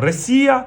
Росія.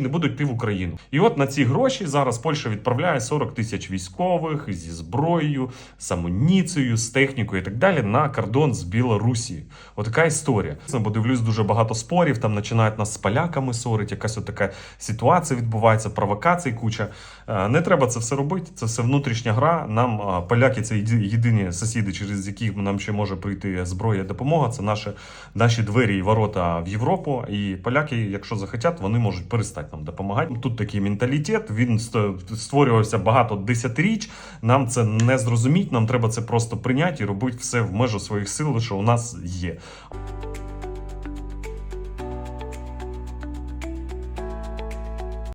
не будуть йти в Україну. І от на ці гроші зараз Польща відправляє 40 тисяч військових зі зброєю, з амуніцією, з технікою і так далі на кордон з Білорусі. Отака історія. Я подивлюсь дуже багато спорів. Там починають нас з поляками ссорити. Якась така ситуація відбувається, провокацій куча. Е, Не треба це все робити. Це все внутрішня гра. Нам е, поляки це єдині сусіди, через яких нам ще може прийти зброя і допомога. Це наші, наші двері і ворота в Європу. І поляки, якщо захотять, вони можуть перестати нам допомагати. Тут такий менталітет. Він ст- створювався багато десятиріч. Нам це не зрозуміть. Нам треба це просто прийняти і робити все в межу своїх сил, що у нас є.